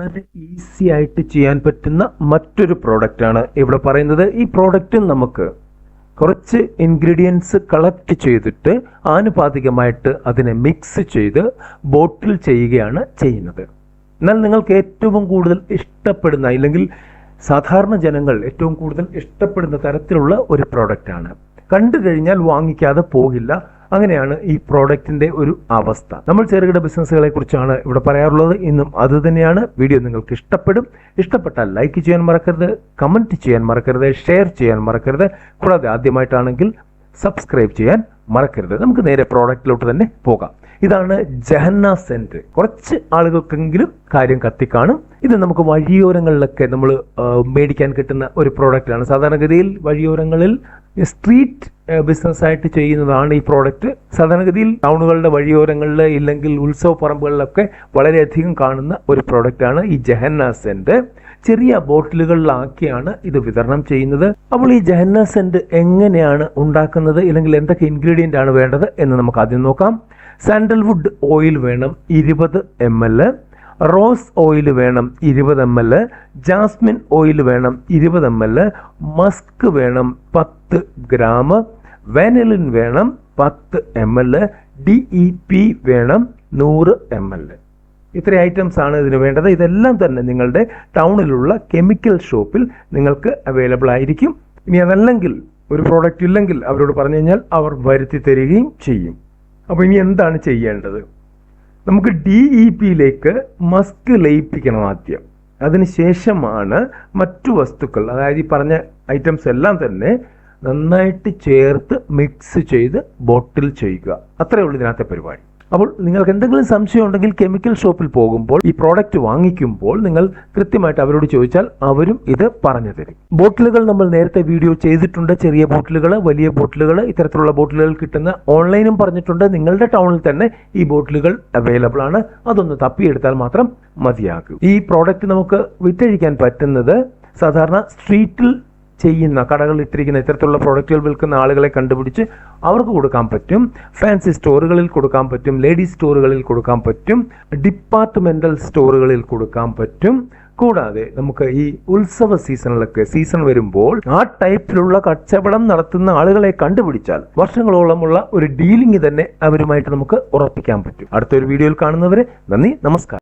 വളരെ ഈസി ആയിട്ട് ചെയ്യാൻ പറ്റുന്ന മറ്റൊരു പ്രോഡക്റ്റ് ആണ് ഇവിടെ പറയുന്നത്. ഈ പ്രോഡക്റ്റ് നമുക്ക് കുറച്ച് ഇൻഗ്രീഡിയൻസ് കളക്ട് ചെയ്തിട്ട് ആനുപാതികമായിട്ട് അതിനെ മിക്സ് ചെയ്ത് ബോട്ടിൽ ചെയ്യുകയാണ് ചെയ്യുന്നത്. എന്നാൽ നിങ്ങൾക്ക് ഏറ്റവും കൂടുതൽ ഇഷ്ടപ്പെടുന്ന അല്ലെങ്കിൽ സാധാരണ ജനങ്ങൾ ഏറ്റവും കൂടുതൽ ഇഷ്ടപ്പെടുന്ന തരത്തിലുള്ള ഒരു പ്രോഡക്റ്റാണ് കണ്ടു കഴിഞ്ഞാൽ വാങ്ങിക്കാതെ പോകില്ല. അങ്ങനെയാണ് ഈ പ്രോഡക്റ്റിന്റെ ഒരു അവസ്ഥ. നമ്മൾ ചെറുകിട ബിസിനസ്സുകളെ കുറിച്ചാണ് ഇവിടെ പറയാറുള്ളത്. ഇന്നും അത് തന്നെയാണ്. വീഡിയോ നിങ്ങൾക്ക് ഇഷ്ടപ്പെടും. ഇഷ്ടപ്പെട്ടാൽ ലൈക്ക് ചെയ്യാൻ മറക്കരുത് കമന്റ് ചെയ്യാൻ മറക്കരുത് ഷെയർ ചെയ്യാൻ മറക്കരുത്. കൂടാതെ ആദ്യമായിട്ടാണെങ്കിൽ സബ്സ്ക്രൈബ് ചെയ്യാൻ മറക്കരുത്. നമുക്ക് നേരെ പ്രോഡക്റ്റിലോട്ട് തന്നെ പോകാം. ഇതാണ് ജഹന്ന സെന്റ് കുറച്ച് ആളുകൾക്കെങ്കിലും കാര്യം കത്തിക്കാണും. ഇത് നമുക്ക് വഴിയോരങ്ങളിലൊക്കെ നമ്മൾ മേടിക്കാൻ കിട്ടുന്ന ഒരു പ്രോഡക്റ്റാണ്. സാധാരണഗതിയിൽ വഴിയോരങ്ങളിൽ സ്ട്രീറ്റ് ബിസിനസ്സായിട്ട് ചെയ്യുന്നതാണ് ഈ പ്രോഡക്റ്റ് സാധാരണഗതിയിൽ ടൗണുകളുടെ വഴിയോരങ്ങളിൽ ഇല്ലെങ്കിൽ ഉത്സവ പറമ്പുകളിലൊക്കെ വളരെയധികം കാണുന്ന ഒരു പ്രോഡക്റ്റാണ് ഈ ജഹന്ന സെന്റ് ചെറിയ ബോട്ടിലുകളിലാക്കിയാണ് ഇത് വിതരണം ചെയ്യുന്നത്. അപ്പോൾ ഈ ജഹന്ന എങ്ങനെയാണ് ഉണ്ടാക്കുന്നത്? ഇല്ലെങ്കിൽ എന്തൊക്കെ ഇൻഗ്രീഡിയന്റ് ആണ് വേണ്ടത് എന്ന് നമുക്ക് ആദ്യം നോക്കാം. സാൻഡൽവുഡ് ഓയിൽ വേണം ഇരുപത് എം എൽ റോസ് ഓയിൽ വേണം ഇരുപത് എം എൽ ജാസ്മിൻ ഓയിൽ വേണം ഇരുപത് എം എൽ മസ്ക് വേണം പത്ത് ഗ്രാം വാനിലിൻ വേണം പത്ത് M L D E P വേണം നൂറ് എം എൽ ഇത്ര ഐറ്റംസ് ആണ് ഇതിന് വേണ്ടത്. ഇതെല്ലാം തന്നെ നിങ്ങളുടെ ടൗണിലുള്ള കെമിക്കൽ ഷോപ്പിൽ നിങ്ങൾക്ക് അവൈലബിൾ ആയിരിക്കും. ഇനി അതല്ലെങ്കിൽ ഒരു പ്രോഡക്റ്റ് ഇല്ലെങ്കിൽ അവരോട് പറഞ്ഞു കഴിഞ്ഞാൽ അവർ വരുത്തി തരികയും ചെയ്യും. അപ്പോൾ ഇനി എന്താണ് ചെയ്യേണ്ടത്? നമുക്ക് ഡി ഇ പിയിലേക്ക് മസ്ക് ലയിപ്പിക്കണം ആദ്യം. അതിനുശേഷമാണ് മറ്റു വസ്തുക്കൾ അതായത് ഈ പറഞ്ഞ ഐറ്റംസ് എല്ലാം തന്നെ നന്നായിട്ട് ചേർത്ത് മിക്സ് ചെയ്ത് ബോട്ടിൽ ചെയ്യുക. അത്രയേ ഉള്ളൂ ഇതിനകത്തെ പരിപാടി. അപ്പോൾ നിങ്ങൾക്ക് എന്തെങ്കിലും സംശയം ഉണ്ടെങ്കിൽ കെമിക്കൽ ഷോപ്പിൽ പോകുമ്പോൾ ഈ പ്രോഡക്റ്റ് വാങ്ങിക്കുമ്പോൾ നിങ്ങൾ കൃത്യമായിട്ട് അവരോട് ചോദിച്ചാൽ അവരും ഇത് പറഞ്ഞു തരും. ബോട്ടിലുകൾ നമ്മൾ നേരത്തെ വീഡിയോ ചെയ്തിട്ടുണ്ട്. ചെറിയ ബോട്ടിലുകൾ വലിയ ബോട്ടിലുകൾ ഇത്തരത്തിലുള്ള ബോട്ടിലുകൾ കിട്ടുന്ന ഓൺലൈനും പറഞ്ഞിട്ടുണ്ട്. നിങ്ങളുടെ ടൗണിൽ തന്നെ ഈ ബോട്ടിലുകൾ അവൈലബിൾ ആണ്. അതൊന്ന് തപ്പിയെടുത്താൽ മാത്രം മതിയാകും. ഈ പ്രോഡക്റ്റ് നമുക്ക് വിറ്റഴിക്കാൻ പറ്റുന്നത് സാധാരണ സ്ട്രീറ്റിൽ ചെയ്യുന്ന കടകളിൽ ഇട്ടിരിക്കുന്ന ഇത്തരത്തിലുള്ള പ്രോഡക്റ്റുകൾ വിൽക്കുന്ന ആളുകളെ കണ്ടുപിടിച്ച് അവർക്ക് കൊടുക്കാൻ പറ്റും. ഫാൻസി സ്റ്റോറുകളിൽ കൊടുക്കാൻ പറ്റും. ലേഡീസ് സ്റ്റോറുകളിൽ കൊടുക്കാൻ പറ്റും. ഡിപ്പാർട്ട്മെന്റൽ സ്റ്റോറുകളിൽ കൊടുക്കാൻ പറ്റും. കൂടാതെ നമുക്ക് ഈ ഉത്സവ സീസണിലൊക്കെ സീസൺ വരുമ്പോൾ ആ ടൈപ്പിലുള്ള കച്ചവടം നടത്തുന്ന ആളുകളെ കണ്ടുപിടിച്ചാൽ വർഷങ്ങളോളമുള്ള ഒരു ഡീലിംഗ് തന്നെ അവരുമായിട്ട് നമുക്ക് ഉറപ്പിക്കാൻ പറ്റും. അടുത്തൊരു വീഡിയോയിൽ കാണുന്നവരെ നന്ദി നമസ്കാരം.